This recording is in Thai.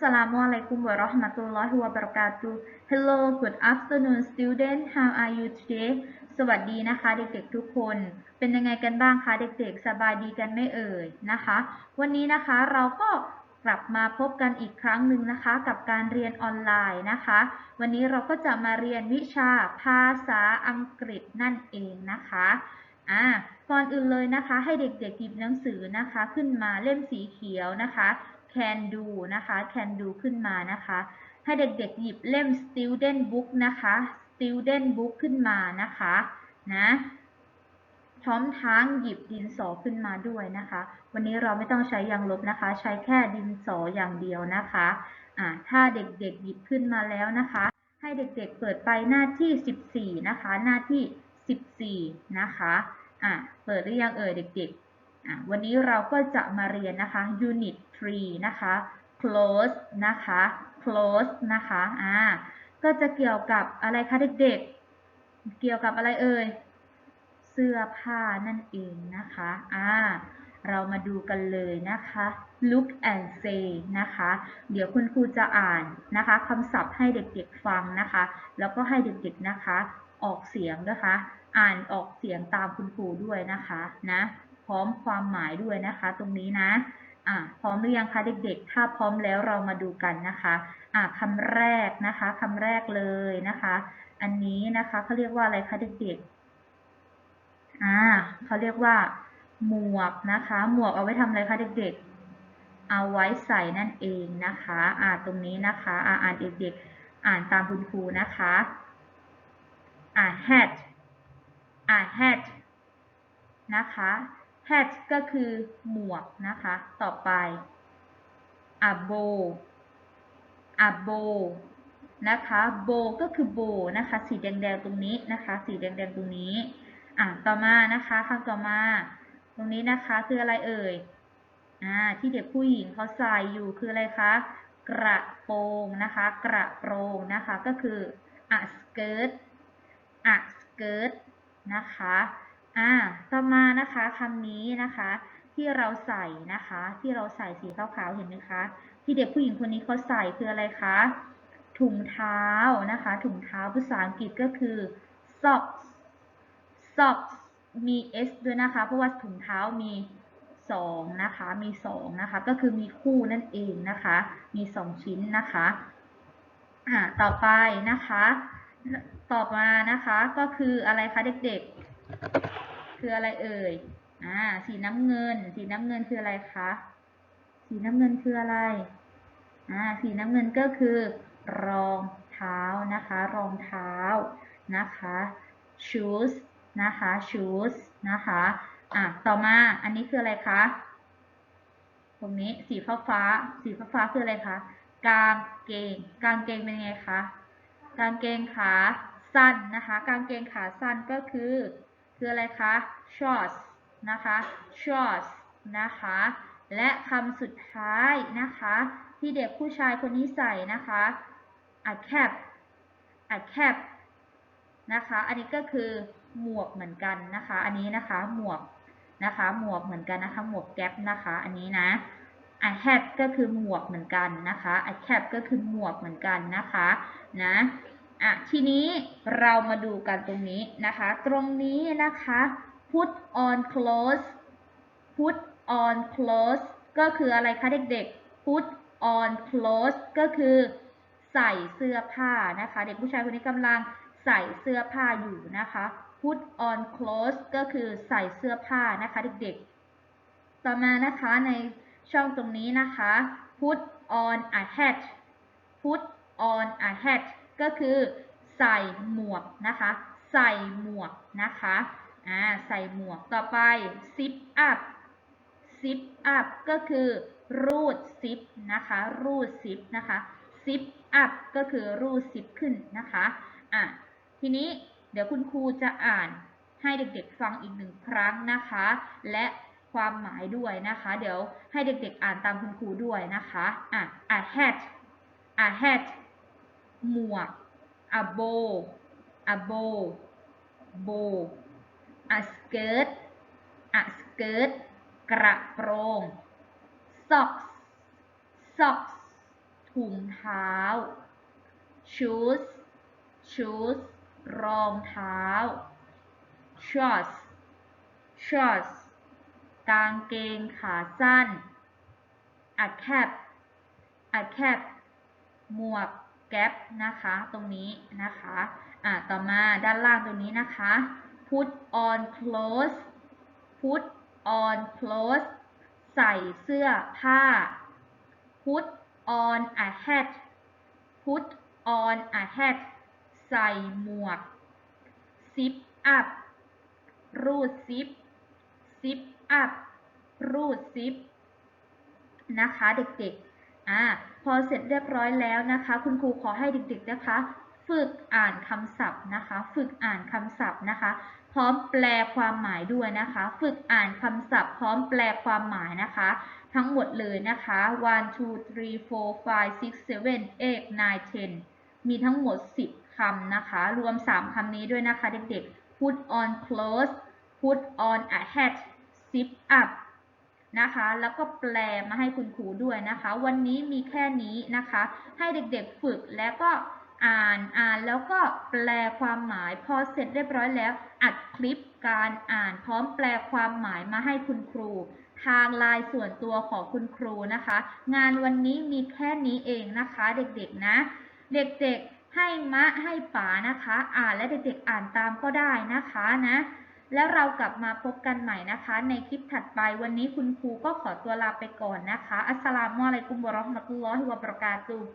Assalamu alaikum wa rahmatullahi wa barakatuh Hello good afternoon student how are you today สวัสดีนะคะเด็กๆทุกคน เป็นยังไงกันบ้างคะเด็กๆ สบายดีกันไม่เอ่ยนะคะ วันนี้นะคะเราก็กลับมาพบกันอีกครั้งหนึ่งนะคะ กับการเรียนออนไลน์นะคะ วันนี้เราก็จะมาเรียนวิชาภาษาอังกฤษนั่นเองนะคะอ่าก่อนอื่นเลยนะคะ ให้เด็กๆหยิบหนังสือนะคะ ขึ้นมาเล่มสีเขียวนะคะ can do นะคะ can do ขึ้นมานะคะ ให้เด็กๆหยิบเล่ม student book นะคะ student book ขึ้นมานะคะนะพร้อมทั้งหยิบดินสอขึ้นมาด้วยนะคะ วันนี้เราไม่ต้องใช้ยางลบนะคะ ใช้แค่ดินสออย่างเดียวนะคะอ่าถ้าเด็กๆหยิบขึ้นมาแล้วนะคะ ให้เด็กๆเปิดไปหน้าที่ 14 นะคะ หน้าที่ 14 นะคะอ่าเปิดหรือยังเอ่ยเด็กๆอ่าวันนี้เราก็จะมาเรียนนะคะ unit 3นะคะ close นะคะ close นะคะ อ่า ก็จะเกี่ยวกับอะไรคะเด็กๆ เกี่ยวกับอะไรเอ่ย เสื้อผ้านั่นเองนะคะ อ่า เรามาดูกันเลยนะคะ look and say นะคะ เดี๋ยวคุณครูจะอ่านนะคะคำศัพท์ให้เด็กๆฟังนะคะ แล้วก็ให้เด็กๆนะคะ ออกเสียงนะคะ อ่านออกเสียงตามคุณครูด้วยนะคะ นะ พร้อมความหมายด้วยนะคะ ตรงนี้นะ อ่าพร้อมหรือยังคะเด็กๆ ถ้าพร้อมแล้วเรามาดูกันนะคะอ่าคำแรกนะคะคำแรกเลยนะคะ อันนี้นะคะเขาเรียกว่าอะไรคะเด็กๆอ่าเขาเรียกว่า หมวกนะคะ หมวกเอาไว้ทำอะไรคะเด็กๆ เอาไว้ใส่นั่นเองนะคะอ่าตรงนี้นะคะอ่าอ่านเด็กๆ อ่านตามคุณครูนะคะอ่า hat อ่า hat นะคะ hat ก็คือหมวกนะคะ ต่อไปอ่า bow อ่า bow นะคะ bow ก็คือ bow นะคะ สีแดงๆตรงนี้นะคะ สีแดงๆตรงนี้อะต่อมานะคะคำต่อมา ตรงนี้นะคะคืออะไรเอ่ยอ่าที่เด็กผู้หญิงเขาใส่อยู่คืออะไรคะกระโปรงนะคะ กระโปรงนะคะก็คือ a skirt a skirt นะคะ อ่าต่อมานะคะคำนี้นะคะ ที่เราใส่นะคะ ที่เราใส่สีขาวๆเห็นไหมคะ ที่เด็กผู้หญิงคนนี้เขาใส่คืออะไรคะถุงเท้านะคะ ถุงเท้าภาษาอังกฤษก็คือ socks socks มี s ด้วยนะคะ เพราะว่าถุงเท้ามีสองนะคะ มีสองนะคะ ก็คือมีคู่นั่นเองนะคะ มีสองชิ้นนะคะ อ่า ต่อไปนะคะ ต่อมานะคะ ก็คืออะไรคะเด็กๆ คืออะไรเอ่ย อ่า สีน้ำเงิน สีน้ำเงินคืออะไรคะ สีน้ำเงินคืออะไร อ่า สีน้ำเงินก็คือ รองเท้านะคะ รองเท้านะคะ shoes นะคะ shoes นะคะ อะ ต่อมา อันนี้คืออะไรคะ ตรงนี้สีฟ้าฟ้า สีฟ้าฟ้าคืออะไรคะ กางเกง กางเกงเป็นไงคะ กางเกงขาสั้นนะคะ กางเกงขาสั้นก็คือ คืออะไรคะ shorts นะคะ shorts นะคะ และคำสุดท้ายนะคะ ที่เด็กผู้ชายคนนี้ใส่นะคะ a cap a cap นะคะ อันนี้ก็คือหมวกเหมือนกันนะคะ อันนี้นะคะหมวกนะคะ หมวกเหมือนกันนะคะ หมวกแก๊ปนะคะ อันนี้นะ a hat ก็คือหมวกเหมือนกันนะคะ a cap ก็คือหมวกเหมือนกันนะคะ นะ อะทีนี้เรามาดูกันตรงนี้นะคะ ตรงนี้นะคะ put on clothes put on clothes ก็คืออะไรคะเด็กๆ put on clothes ก็คือใส่เสื้อผ้านะคะ เด็กผู้ชายคนนี้กำลังใส่เสื้อผ้าอยู่นะคะ put on clothes ก็คือใส่เสื้อผ้านะคะเด็กๆ ต่อมานะคะในช่องตรงนี้นะคะ put on a hat put on a hat ก็คือใส่หมวกนะคะ ใส่หมวกนะคะอ่าใส่หมวกต่อไป zip up zip up ก็คือรูดซิปนะคะ รูดซิปนะคะ zip up ก็คือรูดซิปขึ้นนะคะอะทีนี้เดี๋ยวคุณครูจะอ่านให้เด็กๆฟังอีกหนึ่งครั้งนะคะ และความหมายด้วยนะคะ เดี๋ยวให้เด็กๆอ่านตามคุณครูด้วยนะคะอะ a hat a hat หมวกอะโบอะโบโบอะสเกิร์ตอะสเกิร์ตกระโปรงซ็อกซ์,ซ็อกซ์ถุงเท้าชูส,ชูสรองเท้า shorts shorts กางเกงขาสั้น a cap a แคบหมวก แก๊ปนะคะตรงนี้นะคะอ่าต่อมาด้านล่างตรงนี้นะคะ put on clothes put on clothes ใส่เสื้อผ้า put on a hat put on a hat ใส่หมวก zip up รูดซิป zip up รูดซิปนะคะเด็กๆ อ่าพอเสร็จเรียบร้อยแล้วนะคะ คุณครูขอให้เด็กๆนะคะ ฝึกอ่านคำศัพท์นะคะ ฝึกอ่านคำศัพท์นะคะ พร้อมแปลความหมายด้วยนะคะ ฝึกอ่านคำศัพท์ พร้อมแปลความหมายนะคะ ทั้งหมดเลยนะคะ one two three four five six seven eight nine ten มีทั้งหมด 10คำนะคะ รวม 3คำนี้ด้วยนะคะเด็กๆ put on clothes put on a hat zip up นะคะ แล้วก็แปลมาให้คุณครูด้วยนะคะ วันนี้มีแค่นี้นะคะ ให้เด็กๆฝึกแล้วก็อ่านอ่านแล้วก็แปลความหมาย พอเสร็จเรียบร้อยแล้ว อัดคลิปการอ่านพร้อมแปลความหมายมาให้คุณครู ทางไลน์ส่วนตัวของคุณครูนะคะ งานวันนี้มีแค่นี้เองนะคะ เด็กๆนะ เด็กๆให้มะให้ป๋านะคะ อ่านและเด็กๆอ่านตามก็ได้นะคะนะ แล้วเรากลับมาพบกันใหม่นะคะ ในคลิปถัดไปวันนี้คุณครูก็ขอตัวลาไปก่อนนะคะ อัสสลามุอะลัยกุมวะราะห์มะตุลลอฮิวะบะเราะกาตุฮ์